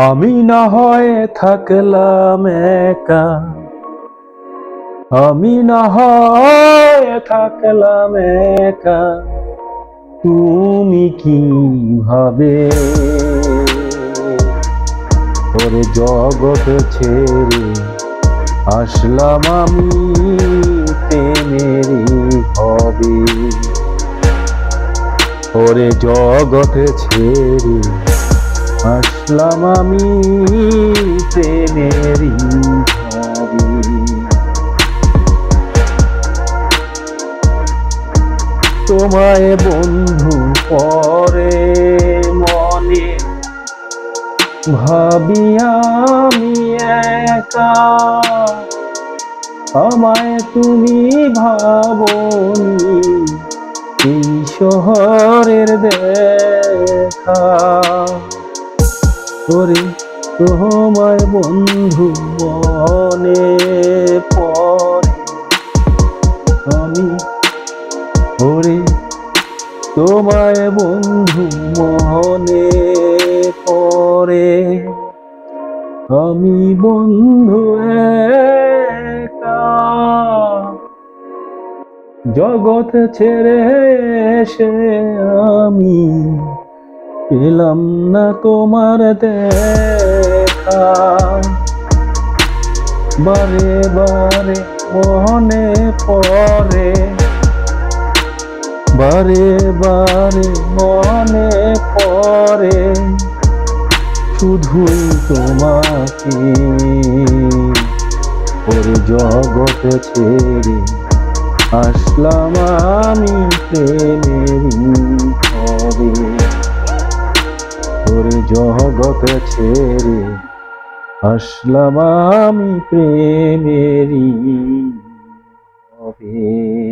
আমি না হয় থাকলাম একা। আমি না হয় থাকলাম একা। তুমি কি ভাবে? ওরে জগৎ ছেড়ে আসলাম আমি, প্রেমেরই হবে। ওরে জগৎ ছেড়ে আসলাম আমি প্রেমেরই তোমায় বন্ধু পরে মনে ভাবি আমি একা। আমায় তুমি ভাবনি এই শহরের দেখা। করে তোমায় বন্ধু মনে পরে আমি ওরে তোমায় বন্ধু মনে পরে আমি বন্ধু একা। জগৎ ছেড়ে এসে আমি পেলাম না তোমার দেখা। বারে বারে মনে পরে। বারে বারে মনে পরে। শুধুই তোমাকে ওরে জগৎ ছেড়ে আসলাম আমি প্রেমেরই ওরে জগৎ ছেড়ে আসলাম আমি প্রেমেরি হবে